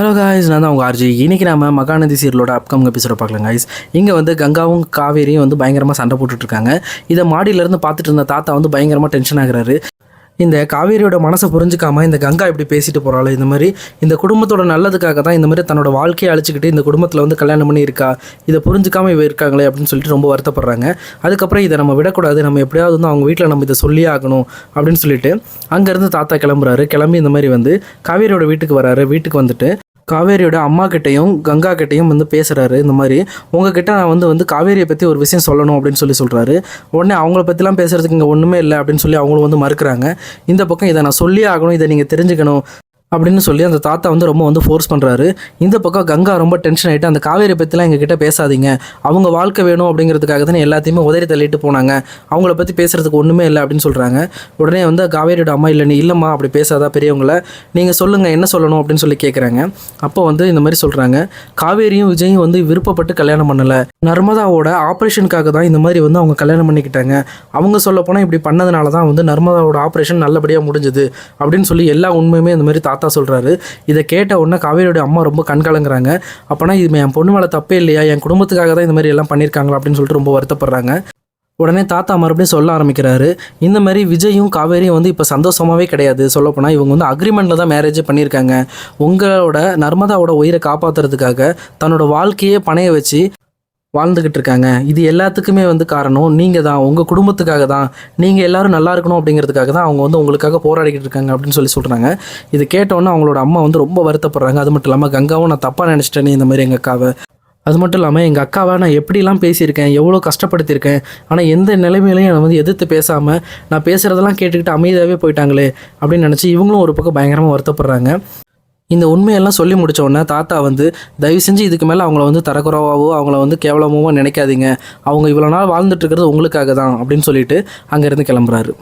Hello guys நான் தான் உங்கள் ஆர்ஜி இன்றைக்கி நம்ம மகாநதி சீரியலோட அப்கமிங் எபிசோட பார்க்கலாம் காய்ஸ் இங்கே வந்து கங்காவும் காவேரியும் வந்து பயங்கரமாக சண்டை போட்டுட்ருக்காங்க. இதை மாடியிலேருந்து பார்த்துட்டு இருந்த தாத்தா வந்து பயங்கரமாக டென்ஷன் ஆகுறாரு. இந்த காவேரியோட மனசை புரிஞ்சுக்காம இந்த கங்கா இப்படி பேசிட்டு போகிறாள் இந்த மாதிரி இந்த குடும்பத்தோட நல்லதுக்காக தான் இந்த மாதிரி தன்னோட வாழ்க்கையை அழிச்சிக்கிட்டு இந்த குடும்பத்தில் வந்து கல்யாணம் பண்ணி இருக்கா? இதை புரிஞ்சுக்காம இவ இருக்காங்களே அப்படின்னு சொல்லிட்டு ரொம்ப வருத்தப்படுறாங்க. அதுக்கப்புறம் இதை நம்ம விடக்கூடாது. நம்ம எப்படியாவது வந்து அவங்க வீட்டில் நம்ம இதை சொல்லியே ஆகணும் அப்படின்னு சொல்லிட்டு அங்கேருந்து தாத்தா கிளம்புறாரு. கிளம்பி இந்த மாதிரி வந்து காவேரியோட வீட்டுக்கு வராரு. வீட்டுக்கு வந்துட்டு காவேரியோட அம்மா கிட்டையும் கங்கா கிட்டேயும் வந்து பேசுகிறாரு இந்த மாதிரி. உங்ககிட்ட நான் வந்து வந்து காவேரியை பற்றி ஒரு விஷயம் சொல்லணும் அப்படின்னு சொல்லி சொல்கிறாரு உடனே அவங்கள பற்றிலாம் பேசுகிறதுக்கு இங்கே ஒன்றுமே இல்லை அப்படின்னு சொல்லி அவங்களும் வந்து மறுக்கிறாங்க. இந்த பக்கம் இதை நான் சொல்லியே ஆகணும் இதை நீங்கள் தெரிஞ்சுக்கணும். அப்படின்னு சொல்லி அந்த தாத்தா வந்து ரொம்ப வந்து ஃபோர்ஸ் பண்ணுறாரு இந்த பக்கம் கங்கா ரொம்ப டென்ஷன் ஆகிட்டு அந்த காவேரி பற்றிலாம் எங்ககிட்ட பேசாதீங்க. அவங்க வாழ்க்கை வேணும் அப்படிங்கிறதுக்காக தானே எல்லாத்தையுமே உதறி தள்ளிட்டு போனாங்க. அவங்கள பற்றி பேசுகிறதுக்கு ஒன்றுமே இல்லை அப்படின்னு சொல்கிறாங்க உடனே வந்து காவேரியோட அம்மா இல்லை நீ இல்லைம்மா அப்படி பேசாதா பெரியவங்கள. நீங்கள் சொல்லுங்கள் என்ன சொல்லணும்? அப்படின்னு சொல்லி கேட்குறாங்க அப்போ வந்து இந்த மாதிரி சொல்கிறாங்க காவேரியும் விஜயும் வந்து விருப்பப்பட்டு கல்யாணம் பண்ணலை. நர்மதாவோட ஆப்ரேஷனுக்காக தான் இந்த மாதிரி வந்து அவங்க கல்யாணம் பண்ணிக்கிட்டாங்க. அவங்க சொல்ல போனால் இப்படி பண்ணதுனால தான் வந்து நர்மதாவோட ஆப்ரேஷன் நல்லபடியாக முடிஞ்சது அப்படின்னு சொல்லி எல்லா உண்மையுமே இந்த மாதிரி தாத்தா தாத்தா சொல்கிறாரு இதை கேட்ட உடனே காவேரியோட அம்மா ரொம்ப கண்கலங்குறாங்க. அப்போனா இது என் பொண்ணு மேலே தப்பே இல்லையா? என் குடும்பத்துக்காக தான் இந்த மாதிரி எல்லாம் பண்ணியிருக்காங்களா? அப்படின்னு சொல்லிட்டு ரொம்ப வருத்தப்படுறாங்க. உடனே தாத்தா மறுபடியும் சொல்ல ஆரம்பிக்கிறாரு. இந்த மாதிரி விஜயும் காவேரியும் வந்து இப்போ சந்தோஷமாகவே கிடையாது. சொல்லப்போனால் இவங்க வந்து அக்ரிமெண்ட்டில் தான் மேரேஜ் பண்ணியிருக்காங்க. உங்களோட நர்மதாவோட உயிரை காப்பாற்றுறதுக்காக தன்னோட வாழ்க்கையே பணைய வச்சு வாழ்ந்துக்கிட்டு இருக்காங்க இது எல்லாத்துக்குமே வந்து காரணம் நீங்கள் தான் உங்கள் குடும்பத்துக்காக தான் நீங்கள் எல்லாரும் நல்லா இருக்கணும் அப்படிங்கிறதுக்காக தான் அவங்க வந்து உங்களுக்காக போராடிக்கிட்டு இருக்காங்க அப்படின்னு சொல்லி சொல்கிறாங்க இது கேட்டோன்னே அவங்களோட அம்மா வந்து ரொம்ப வருத்தப்படுறாங்க. அது மட்டும் இல்லாமல் கங்காவும் நான் தப்பாக நினச்சிட்டேனே இந்த மாதிரி எங்கள் அக்காவை. அது மட்டும் இல்லாமல் எங்கள் அக்காவை நான் எப்படிலாம் பேசியிருக்கேன்? எவ்வளோ கஷ்டப்படுத்தியிருக்கேன்? ஆனால் எந்த நிலைமையிலையும் என்னை வந்து எதிர்த்து பேசாமல் நான் பேசுகிறதெல்லாம் கேட்டுக்கிட்டு அமைதியாகவே போயிட்டாங்களே. அப்படின்னு நினச்சி இவங்களும் ஒரு பக்கம் பயங்கரமாக வருத்தப்படுறாங்க. இந்த உண்மையெல்லாம் சொல்லி முடித்த உடனே தாத்தா வந்து தயவு செஞ்சு இதுக்கு மேலே அவங்கள வந்து தரக்குறவாவோ அவங்கள வந்து கேவலமாவோ நினைக்காதீங்க. அவங்க இவ்வளோ நாள் வாழ்ந்துட்டு இருக்கிறது உங்களுக்காக தான் அப்படின்னு சொல்லிட்டு அங்கேருந்து கிளம்புறாரு